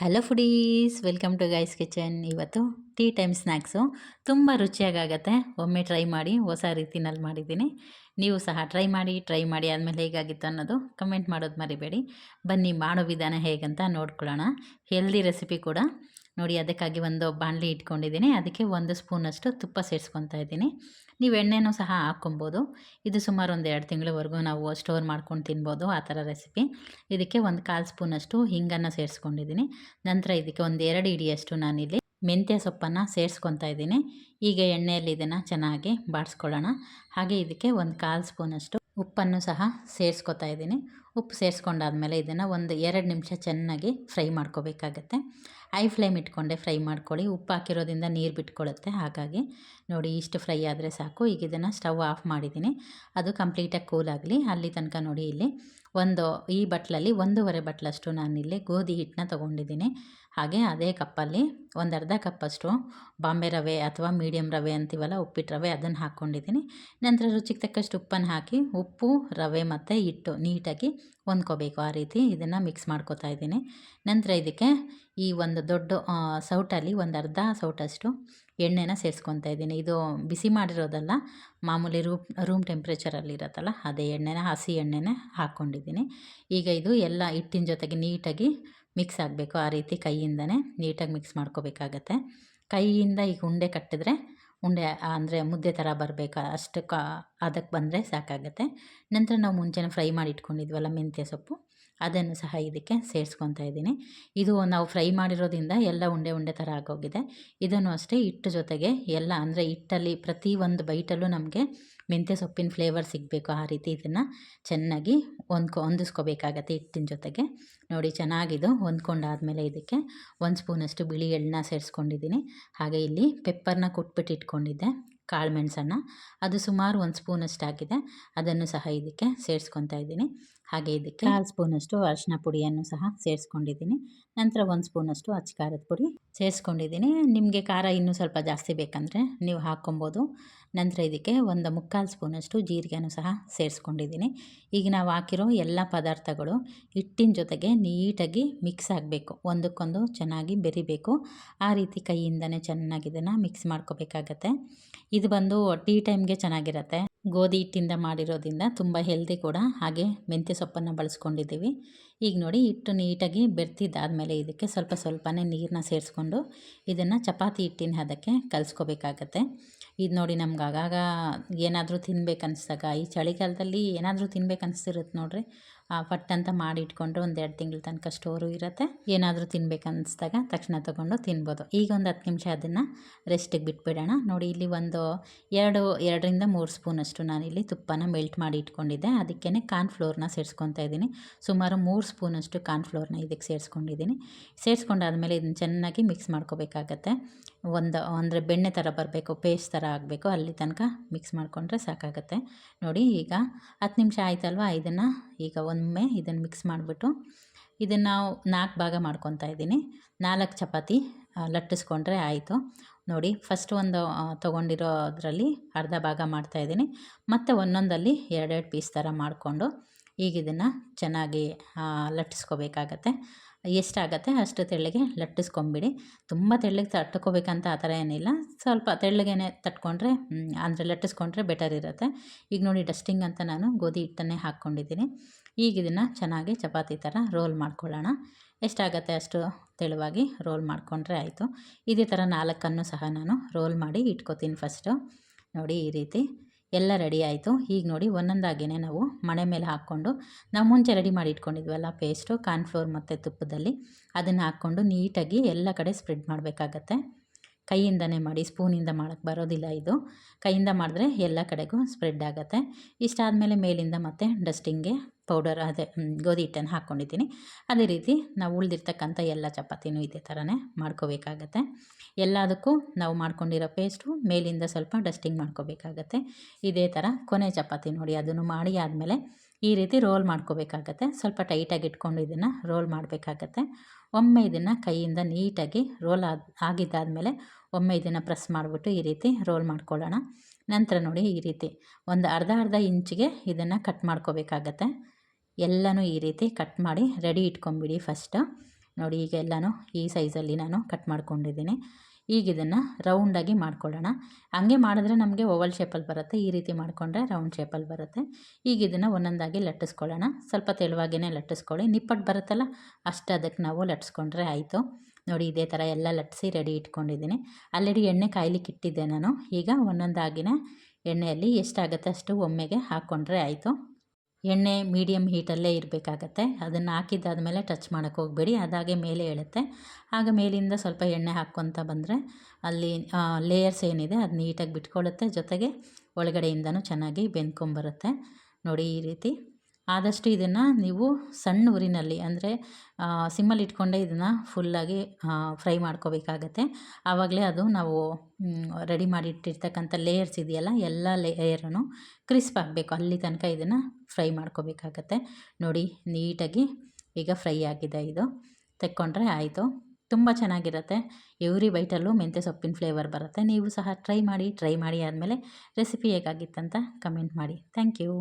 Hello foodies welcome to guys kitchen ಇವತ್ತು tea time snacks ತುಂಬ ರುಚಿಯಾಗತ್ತೆ ಒಮ್ಮೆ ಟ್ರೈ ಮಾಡಿ, ಹೊಸ ರೀತಿನಲ್ಲಿ ಮಾಡಿದ್ದೀನಿ. ನೀವು ಸಹ ಟ್ರೈ ಮಾಡಿ ಟ್ರೈ ಮಾಡಿ ಆದಮೇಲೆ ಹೇಗಾಗಿತ್ತು ಅನ್ನೋದು ಕಮೆಂಟ್ ಮಾಡೋದು ಮರಿಬೇಡಿ. ಬನ್ನಿ, ಮಾಡೋ ವಿಧಾನ ಹೇಗಂತ ನೋಡ್ಕೊಳ್ಳೋಣ. ಹೆಲ್ದಿ ರೆಸಿಪಿ ಕೂಡ. ನೋಡಿ, ಅದಕ್ಕಾಗಿ ಒಂದು ಬಾಣಲಿ ಇಟ್ಕೊಂಡಿದ್ದೀನಿ. ಅದಕ್ಕೆ ಒಂದು ಸ್ಪೂನಷ್ಟು ತುಪ್ಪ ಸೇರಿಸ್ಕೊತಾ ಇದ್ದೀನಿ. ನೀವು ಎಣ್ಣೆನೂ ಸಹ ಹಾಕ್ಕೊಬೋದು. ಇದು ಸುಮಾರು ಒಂದು ಎರಡು ತಿಂಗಳವರೆಗೂ ನಾವು ಸ್ಟೋರ್ ಮಾಡ್ಕೊಂಡು ತಿನ್ಬೋದು ಆ ಥರ ರೆಸಿಪಿ. ಇದಕ್ಕೆ ಒಂದು ಕಾಲು ಸ್ಪೂನಷ್ಟು ಹಿಂಗನ್ನು ಸೇರಿಸ್ಕೊಂಡಿದ್ದೀನಿ. ನಂತರ ಇದಕ್ಕೆ ಒಂದು ಎರಡು ಇಡಿಯಷ್ಟು ನಾನಿಲ್ಲಿ ಮೆಂತ್ಯ ಸೊಪ್ಪನ್ನು ಸೇರಿಸ್ಕೊತಾ ಇದ್ದೀನಿ. ಈಗ ಎಣ್ಣೆಯಲ್ಲಿ ಇದನ್ನು ಚೆನ್ನಾಗಿ ಬಾಡಿಸ್ಕೊಳ್ಳೋಣ. ಹಾಗೆ ಇದಕ್ಕೆ ಒಂದು ಕಾಲು ಸ್ಪೂನಷ್ಟು ಉಪ್ಪನ್ನು ಸಹ ಸೇರಿಸ್ಕೊತಾ ಇದ್ದೀನಿ. ಉಪ್ಪು ಸೇರಿಸ್ಕೊಂಡಾದ್ಮೇಲೆ ಇದನ್ನು ಒಂದು ಎರಡು ನಿಮಿಷ ಚೆನ್ನಾಗಿ ಫ್ರೈ ಮಾಡ್ಕೋಬೇಕಾಗತ್ತೆ. ಐ ಫ್ಲೇಮ್ ಇಟ್ಕೊಂಡೆ ಫ್ರೈ ಮಾಡ್ಕೊಳ್ಳಿ. ಉಪ್ಪು ಹಾಕಿರೋದ್ರಿಂದ ನೀರು ಬಿಟ್ಕೊಳ್ಳುತ್ತೆ ಹಾಗಾಗಿ ನೋಡಿ ಇಷ್ಟು ಫ್ರೈ ಆದರೆ ಸಾಕು. ಈಗ ಇದನ್ನು ಸ್ಟವ್ ಆಫ್ ಮಾಡಿದ್ದೀನಿ. ಅದು ಕಂಪ್ಲೀಟಾಗಿ ಕೂಲ್ ಆಗಲಿ. ಅಲ್ಲಿ ತನಕ ನೋಡಿ ಇಲ್ಲಿ ಒಂದು, ಈ ಬಟ್ಲಲ್ಲಿ ಒಂದೂವರೆ ಬಟ್ಲಷ್ಟು ನಾನಿಲ್ಲಿ ಗೋಧಿ ಹಿಟ್ಟನ್ನ ತೊಗೊಂಡಿದ್ದೀನಿ. ಹಾಗೆ ಅದೇ ಕಪ್ಪಲ್ಲಿ ಒಂದು ಅರ್ಧ ಕಪ್ಪಷ್ಟು ಬಾಂಬೆ ರವೆ ಅಥವಾ ಮೀಡಿಯಂ ರವೆ ಅಂತೀವಲ್ಲ, ಉಪ್ಪಿಟ್ಟು ರವೆ ಅದನ್ನು ಹಾಕ್ಕೊಂಡಿದ್ದೀನಿ. ನಂತರ ರುಚಿಗೆ ತಕ್ಕಷ್ಟು ಉಪ್ಪನ್ನು ಹಾಕಿ, ಉಪ್ಪು, ರವೆ ಮತ್ತು ಹಿಟ್ಟು ನೀಟಾಗಿ ಹೊಂದ್ಕೋಬೇಕು. ಆ ರೀತಿ ಇದನ್ನು ಮಿಕ್ಸ್ ಮಾಡ್ಕೋತಾ ಇದ್ದೀನಿ. ನಂತರ ಇದಕ್ಕೆ ಈ ಒಂದು ದೊಡ್ಡ ಸೌಟಲ್ಲಿ ಒಂದು ಅರ್ಧ ಸೌಟಷ್ಟು ಎಣ್ಣೆನ ಸೇರಿಸ್ಕೊತಾ ಇದ್ದೀನಿ. ಇದು ಬಿಸಿ ಮಾಡಿರೋದಲ್ಲ, ಮಾಮೂಲಿ ರೂಮ್ ರೂಮ್ ಟೆಂಪ್ರೇಚರಲ್ಲಿ ಇರುತ್ತಲ್ಲ, ಅದೇ ಎಣ್ಣೆನ, ಹಸಿ ಎಣ್ಣೆನೇ ಹಾಕ್ಕೊಂಡಿದ್ದೀನಿ. ಈಗ ಇದು ಎಲ್ಲ ಹಿಟ್ಟಿನ ಜೊತೆಗೆ ನೀಟಾಗಿ ಮಿಕ್ಸ್ ಆಗಬೇಕು. ಆ ರೀತಿ ಕೈಯಿಂದನೇ ನೀಟಾಗಿ ಮಿಕ್ಸ್ ಮಾಡ್ಕೋಬೇಕಾಗತ್ತೆ. ಕೈಯಿಂದ ಈಗ ಉಂಡೆ ಕಟ್ಟಿದ್ರೆ, ಉಂಡೆ ಅಂದರೆ ಮುದ್ದೆ ಥರ ಬರಬೇಕು. ಅಷ್ಟು ಕಾ ಅದಕ್ಕೆ ಬಂದರೆ ಸಾಕಾಗುತ್ತೆ. ನಂತರ ನಾವು ಮುಂಚೆನೇ ಫ್ರೈ ಮಾಡಿ ಇಟ್ಕೊಂಡಿದ್ವಲ್ಲ ಮೆಂತ್ಯ ಸೊಪ್ಪು. ಅದನ್ನು ಸಹ ಇದಕ್ಕೆ ಸೇರಿಸ್ಕೊತಾ ಇದ್ದೀನಿ. ಇದು ನಾವು ಫ್ರೈ ಮಾಡಿರೋದ್ರಿಂದ ಎಲ್ಲ ಉಂಡೆ ಉಂಡೆ ಥರ ಆಗೋಗಿದೆ. ಇದನ್ನು ಅಷ್ಟೇ ಹಿಟ್ಟು ಜೊತೆಗೆ ಎಲ್ಲ ಅಂದರೆ ಹಿಟ್ಟಲ್ಲಿ ಪ್ರತಿ ಒಂದು ಬೈಟಲ್ಲೂ ನಮಗೆ ಮೆಂತ್ಯ ಸೊಪ್ಪಿನ ಫ್ಲೇವರ್ ಸಿಗಬೇಕು ಆ ರೀತಿ ಇದನ್ನು ಚೆನ್ನಾಗಿ ಹೊಂದ್ಕೊ ಹೊಂದಿಸ್ಕೋಬೇಕಾಗತ್ತೆ ಹಿಟ್ಟಿನ ಜೊತೆಗೆ. ನೋಡಿ ಚೆನ್ನಾಗಿದು ಹೊಂದ್ಕೊಂಡಾದಮೇಲೆ ಇದಕ್ಕೆ ಒಂದು ಸ್ಪೂನಷ್ಟು ಬಿಳಿ ಎಳ್ಳನ್ನ ಸೇರಿಸ್ಕೊಂಡಿದ್ದೀನಿ. ಹಾಗೆ ಇಲ್ಲಿ ಪೆಪ್ಪರ್ನ ಕೊಟ್ಬಿಟ್ಟು ಇಟ್ಕೊಂಡಿದ್ದೆ. ಕಾಳು ಮೆಣಸನ್ನು, ಅದು ಸುಮಾರು ಒಂದು ಸ್ಪೂನಷ್ಟು ಹಾಕಿದೆ. ಅದನ್ನು ಸಹ ಇದಕ್ಕೆ ಸೇರಿಸ್ಕೊತಾ ಇದ್ದೀನಿ. ಹಾಗೆ ಇದಕ್ಕೆ ಕಾಲು ಸ್ಪೂನಷ್ಟು ಅರಿಶಿನ ಪುಡಿಯನ್ನು ಸಹ ಸೇರಿಸ್ಕೊಂಡಿದ್ದೀನಿ. ನಂತರ ಒಂದು ಸ್ಪೂನಷ್ಟು ಅಚ್ಚ ಖಾರದ ಪುಡಿ ಸೇರಿಸ್ಕೊಂಡಿದ್ದೀನಿ. ನಿಮಗೆ ಖಾರ ಇನ್ನೂ ಸ್ವಲ್ಪ ಜಾಸ್ತಿ ಬೇಕಂದರೆ ನೀವು ಹಾಕ್ಕೊಬೋದು. ನಂತರ ಇದಕ್ಕೆ ಒಂದು ಮುಕ್ಕಾಲು ಸ್ಪೂನಷ್ಟು ಜೀರಿಗೆನೂ ಸಹ ಸೇರಿಸ್ಕೊಂಡಿದ್ದೀನಿ. ಈಗ ನಾವು ಹಾಕಿರೋ ಎಲ್ಲ ಪದಾರ್ಥಗಳು ಹಿಟ್ಟಿನ ಜೊತೆಗೆ ನೀಟಾಗಿ ಮಿಕ್ಸ್ ಆಗಬೇಕು. ಒಂದಕ್ಕೊಂದು ಚೆನ್ನಾಗಿ ಬೆರಿಬೇಕು. ಆ ರೀತಿ ಕೈಯಿಂದನೇ ಚೆನ್ನಾಗಿ ಇದನ್ನು ಮಿಕ್ಸ್ ಮಾಡ್ಕೋಬೇಕಾಗತ್ತೆ. ಇದು ಬಂದು ಟೀ ಟೈಮ್ಗೆ ಚೆನ್ನಾಗಿರುತ್ತೆ. ಗೋಧಿ ಹಿಟ್ಟಿಂದ ಮಾಡಿರೋದ್ರಿಂದ ತುಂಬ ಹೆಲ್ದಿ ಕೂಡ. ಹಾಗೆ ಮೆಂತ್ಯ ಸೊಪ್ಪನ್ನು ಬಳಸ್ಕೊಂಡಿದ್ದೀವಿ. ಈಗ ನೋಡಿ ಹಿಟ್ಟು ನೀಟಾಗಿ ಬೆರ್ತಿದ್ದಾದಮೇಲೆ ಇದಕ್ಕೆ ಸ್ವಲ್ಪ ಸ್ವಲ್ಪನೇ ನೀರನ್ನ ಸೇರಿಸ್ಕೊಂಡು ಇದನ್ನು ಚಪಾತಿ ಹಿಟ್ಟಿನ ಅದಕ್ಕೆ ಕಲಿಸ್ಕೋಬೇಕಾಗತ್ತೆ. ಇದು ನೋಡಿ ನಮ್ಗೆ ಆಗಾಗ ಏನಾದರೂ ತಿನ್ಬೇಕು ಅನಿಸ್ದಾಗ ಈ ಚಳಿಗಾಲದಲ್ಲಿ ಏನಾದರೂ ತಿನ್ಬೇಕು ಅನಿಸ್ತಿರುತ್ತೆ ನೋಡಿರಿ. ಪಟ್ ಅಂತ ಮಾಡಿ ಇಟ್ಕೊಂಡ್ರೆ ಒಂದು ಎರಡು ತಿಂಗಳ ತನಕ ಸ್ಟೋರು ಇರುತ್ತೆ. ಏನಾದರೂ ತಿನ್ಬೇಕು ಅನ್ನಿಸ್ದಾಗ ತಕ್ಷಣ ತೊಗೊಂಡು ತಿನ್ಬೋದು. ಈಗ ಒಂದು ಹತ್ತು ನಿಮಿಷ ಅದನ್ನು ರೆಸ್ಟಿಗೆ ಬಿಟ್ಬಿಡೋಣ. ನೋಡಿ, ಇಲ್ಲಿ ಒಂದು ಎರಡು, ಎರಡರಿಂದ ಮೂರು ಸ್ಪೂನಷ್ಟು ನಾನಿಲ್ಲಿ ತುಪ್ಪನ ಮೆಲ್ಟ್ ಮಾಡಿ ಇಟ್ಕೊಂಡಿದ್ದೆ ಅದಕ್ಕೇ ಕಾರ್ನ್ಫ್ಲೋರ್ನ ಸೇರಿಸ್ಕೊತಾ ಇದ್ದೀನಿ. ಸುಮಾರು ಮೂರು ಸ್ಪೂನಷ್ಟು ಕಾರ್ನ್ಫ್ಲೋರ್ನ ಇದಕ್ಕೆ ಸೇರಿಸ್ಕೊಂಡಿದ್ದೀನಿ. ಸೇರಿಸ್ಕೊಂಡಾದ್ಮೇಲೆ ಇದನ್ನು ಚೆನ್ನಾಗಿ ಮಿಕ್ಸ್ ಮಾಡ್ಕೋಬೇಕಾಗತ್ತೆ. ಒಂದು, ಅಂದರೆ ಬೆಣ್ಣೆ ಥರ ಬರಬೇಕು, ಪೇಸ್ಟ್ ಥರ ಆಗಬೇಕು, ಅಲ್ಲಿ ತನಕ ಮಿಕ್ಸ್ ಮಾಡಿಕೊಂಡ್ರೆ ಸಾಕಾಗುತ್ತೆ. ನೋಡಿ, ಈಗ ಹತ್ತು ನಿಮಿಷ ಆಯ್ತಲ್ವ? ಇದನ್ನು ಈಗ ಒಮ್ಮೆ ಇದನ್ನು ಮಿಕ್ಸ್ ಮಾಡಿಬಿಟ್ಟು ಇದನ್ನು ನಾವು ನಾಲ್ಕು ಭಾಗ ಮಾಡ್ಕೊತಾ ಇದ್ದೀನಿ. ನಾಲ್ಕು ಚಪಾತಿ ಲಟ್ಟಿಸ್ಕೊಂಡ್ರೆ ಆಯಿತು. ನೋಡಿ ಫಸ್ಟ್ ಒಂದು ತೊಗೊಂಡಿರೋದ್ರಲ್ಲಿ ಅರ್ಧ ಭಾಗ ಮಾಡ್ತಾಯಿದ್ದೀನಿ ಮತ್ತು ಒಂದೊಂದಲ್ಲಿ ಎರಡೆರಡು ಪೀಸ್ ಥರ ಮಾಡಿಕೊಂಡು ಈಗ ಇದನ್ನು ಚೆನ್ನಾಗಿ ಲಟ್ಟಿಸ್ಕೋಬೇಕಾಗತ್ತೆ. ಎಷ್ಟಾಗತ್ತೆ ಅಷ್ಟು ತೆಳ್ಳಗೆ ಲಟ್ಟಿಸ್ಕೊಂಬಿಡಿ. ತುಂಬ ತೆಳ್ಳಗೆ ತಟ್ಕೋಬೇಕಂತ ಆ ಥರ ಏನಿಲ್ಲ. ಸ್ವಲ್ಪ ತೆಳ್ಳಗೇನೆ ತಟ್ಕೊಂಡ್ರೆ ಅಂದರೆ ಲಟ್ಟಿಸ್ಕೊಂಡ್ರೆ ಬೆಟರ್ ಇರುತ್ತೆ. ಈಗ ನೋಡಿ ಡಸ್ಟಿಂಗ್ ಅಂತ ನಾನು ಗೋಧಿ ಹಿಟ್ಟನ್ನೇ ಹಾಕ್ಕೊಂಡಿದ್ದೀನಿ. ಈಗ ಇದನ್ನು ಚೆನ್ನಾಗಿ ಚಪಾತಿ ಥರ ರೋಲ್ ಮಾಡ್ಕೊಳ್ಳೋಣ. ಎಷ್ಟಾಗತ್ತೆ ಅಷ್ಟು ತೆಳುವಾಗಿ ರೋಲ್ ಮಾಡಿಕೊಂಡ್ರೆ ಆಯಿತು. ಇದೇ ಥರ ನಾಲ್ಕನ್ನು ಸಹ ನಾನು ರೋಲ್ ಮಾಡಿ ಇಟ್ಕೋತೀನಿ ಫಸ್ಟು ನೋಡಿ ಈ ರೀತಿ ಎಲ್ಲ ರೆಡಿ ಆಯಿತು. ಈಗ ನೋಡಿ ಒಂದೊಂದಾಗೇ ನಾವು ಮಣೆ ಮೇಲೆ ಹಾಕ್ಕೊಂಡು, ನಾವು ಮುಂಚೆ ರೆಡಿ ಮಾಡಿ ಇಟ್ಕೊಂಡಿದ್ವಲ್ಲ ಪೇಸ್ಟು ಕಾರ್ನ್ಫ್ಲೋರ್ ಮತ್ತು ತುಪ್ಪದಲ್ಲಿ. ಅದನ್ನು ಹಾಕ್ಕೊಂಡು ನೀಟಾಗಿ ಎಲ್ಲ ಕಡೆ ಸ್ಪ್ರೆಡ್ ಮಾಡಬೇಕಾಗತ್ತೆ. ಕೈಯಿಂದನೇ ಮಾಡಿ, ಸ್ಪೂನಿಂದ ಮಾಡೋಕ್ಕೆ ಬರೋದಿಲ್ಲ ಇದು. ಕೈಯಿಂದ ಮಾಡಿದ್ರೆ ಎಲ್ಲ ಕಡೆಗೂ ಸ್ಪ್ರೆಡ್ ಆಗುತ್ತೆ. ಇಷ್ಟಾದಮೇಲೆ ಮೇಲಿಂದ ಮತ್ತೆ ಡಸ್ಟಿಂಗ್ಗೆ ಪೌಡರ್ ಅದೇ ಗೋಧಿ ಹಿಟ್ಟನ್ನು ಹಾಕ್ಕೊಂಡಿದ್ದೀನಿ. ಅದೇ ರೀತಿ ನಾವು ಉಳಿದಿರ್ತಕ್ಕಂಥ ಎಲ್ಲ ಚಪಾತಿನೂ ಇದೇ ಥರನೇ ಮಾಡ್ಕೋಬೇಕಾಗತ್ತೆ. ಎಲ್ಲದಕ್ಕೂ ನಾವು ಮಾಡ್ಕೊಂಡಿರೋ ಪೇಸ್ಟು ಮೇಲಿಂದ ಸ್ವಲ್ಪ ಡಸ್ಟಿಂಗ್ ಮಾಡ್ಕೋಬೇಕಾಗತ್ತೆ. ಇದೇ ಥರ ಕೊನೆ ಚಪಾತಿ ನೋಡಿ, ಅದನ್ನು ಮಾಡಿ ಆದಮೇಲೆ ಈ ರೀತಿ ರೋಲ್ ಮಾಡ್ಕೋಬೇಕಾಗತ್ತೆ. ಸ್ವಲ್ಪ ಟೈಟಾಗಿ ಇಟ್ಕೊಂಡು ಇದನ್ನು ರೋಲ್ ಮಾಡಬೇಕಾಗತ್ತೆ. ಒಮ್ಮೆ ಇದನ್ನು ಕೈಯಿಂದ ನೀಟಾಗಿ ರೋಲ್ ಆದ, ಆಗಿದ್ದಾದಮೇಲೆ ಒಮ್ಮೆ ಇದನ್ನು ಪ್ರೆಸ್ ಮಾಡಿಬಿಟ್ಟು ಈ ರೀತಿ ರೋಲ್ ಮಾಡ್ಕೊಳ್ಳೋಣ. ನಂತರ ನೋಡಿ ಈ ರೀತಿ ಒಂದು ಅರ್ಧ ಅರ್ಧ ಇಂಚಿಗೆ ಇದನ್ನು ಕಟ್ ಮಾಡ್ಕೋಬೇಕಾಗತ್ತೆ. ಎಲ್ಲನೂ ಈ ರೀತಿ ಕಟ್ ಮಾಡಿ ರೆಡಿ ಇಟ್ಕೊಂಬಿಡಿ ಫಸ್ಟು ನೋಡಿ, ಈಗ ಎಲ್ಲನೂ ಈ ಸೈಜಲ್ಲಿ ನಾನು ಕಟ್ ಮಾಡ್ಕೊಂಡಿದ್ದೀನಿ. ಈಗ ಇದನ್ನು ರೌಂಡಾಗಿ ಮಾಡ್ಕೊಳ್ಳೋಣ. ಹಂಗೆ ಮಾಡಿದ್ರೆ ನಮಗೆ ಓವಲ್ ಶೇಪಲ್ಲಿ ಬರುತ್ತೆ. ಈ ರೀತಿ ಮಾಡಿಕೊಂಡ್ರೆ ರೌಂಡ್ ಶೇಪಲ್ಲಿ ಬರುತ್ತೆ. ಈಗ ಇದನ್ನು ಒಂದೊಂದಾಗಿ ಲಟ್ಟಿಸ್ಕೊಳ್ಳೋಣ. ಸ್ವಲ್ಪ ತೆಳುವಾಗೇ ಲಟ್ಟಿಸ್ಕೊಳ್ಳಿ. ನಿಪ್ಪಟ್ಟು ಬರುತ್ತಲ್ಲ, ಅಷ್ಟು ಅದಕ್ಕೆ ನಾವು ಲಟ್ಟಿಸ್ಕೊಂಡ್ರೆ ಆಯಿತು. ನೋಡಿ, ಇದೇ ಥರ ಎಲ್ಲ ಲಟ್ಟಿಸಿ ರೆಡಿ ಇಟ್ಕೊಂಡಿದ್ದೀನಿ. ಆಲ್ರೆಡಿ ಎಣ್ಣೆ ಕಾಯ್ಲಿಕ್ಕೆ ಇಟ್ಟಿದ್ದೆ ನಾನು. ಈಗ ಒಂದೊಂದಾಗಿನ ಎಣ್ಣೆಯಲ್ಲಿ ಎಷ್ಟಾಗುತ್ತೆ ಅಷ್ಟು ಒಮ್ಮೆಗೆ ಹಾಕ್ಕೊಂಡ್ರೆ ಆಯಿತು. ಎಣ್ಣೆ ಮೀಡಿಯಮ್ ಹೀಟಲ್ಲೇ ಇರಬೇಕಾಗತ್ತೆ. ಅದನ್ನು ಹಾಕಿದ್ದಾದಮೇಲೆ ಟಚ್ ಮಾಡೋಕ್ಕೆ ಹೋಗಬೇಡಿ. ಅದಾಗೆ ಮೇಲೆ ಏಳುತ್ತೆ ಆಗ ಮೇಲಿಂದ ಸ್ವಲ್ಪ ಎಣ್ಣೆ ಹಾಕ್ಕೊತ ಬಂದರೆ ಅಲ್ಲಿ ಲೇಯರ್ಸ್ ಏನಿದೆ ಅದು ನೀಟಾಗಿ ಬಿಟ್ಕೊಳ್ಳುತ್ತೆ ಜೊತೆಗೆ ಒಳಗಡೆಯಿಂದನೂ ಚೆನ್ನಾಗಿ ಬೆಂದ್ಕೊಂಬರುತ್ತೆ ನೋಡಿ ಈ ರೀತಿ. ಆದಷ್ಟು ಇದನ್ನು ನೀವು ಸಣ್ಣ ಉರಿನಲ್ಲಿ ಅಂದರೆ ಸಿಮ್ಮಲ್ಲಿ ಇಟ್ಕೊಂಡೇ ಇದನ್ನು ಫುಲ್ಲಾಗಿ ಫ್ರೈ ಮಾಡ್ಕೋಬೇಕಾಗತ್ತೆ. ಆವಾಗಲೇ ಅದು ನಾವು ರೆಡಿ ಮಾಡಿ ಇಟ್ಟಿರ್ತಕ್ಕಂಥ ಲೇಯರ್ಸ್ ಇದೆಯಲ್ಲ, ಎಲ್ಲ ಲೇಯರನ್ನು ಕ್ರಿಸ್ಪ್ ಆಗಬೇಕು. ಅಲ್ಲಿ ತನಕ ಇದನ್ನು ಫ್ರೈ ಮಾಡ್ಕೋಬೇಕಾಗತ್ತೆ. ನೋಡಿ, ನೀಟಾಗಿ ಈಗ ಫ್ರೈ ಆಗಿದೆ ಇದು. ತೆಕ್ಕೊಂಡ್ರೆ ಆಯಿತು. ತುಂಬ ಚೆನ್ನಾಗಿರುತ್ತೆ. ಎವ್ರಿ ಬೈಟಲ್ಲೂ ಮೆಂತ್ಯ ಸೊಪ್ಪಿನ ಫ್ಲೇವರ್ ಬರುತ್ತೆ. ನೀವು ಸಹ ಟ್ರೈ ಮಾಡಿ ಟ್ರೈ ಮಾಡಿ ಆದಮೇಲೆ ರೆಸಿಪಿ ಹೇಗಾಗಿತ್ತಂತ ಕಮೆಂಟ್ ಮಾಡಿ. Thank you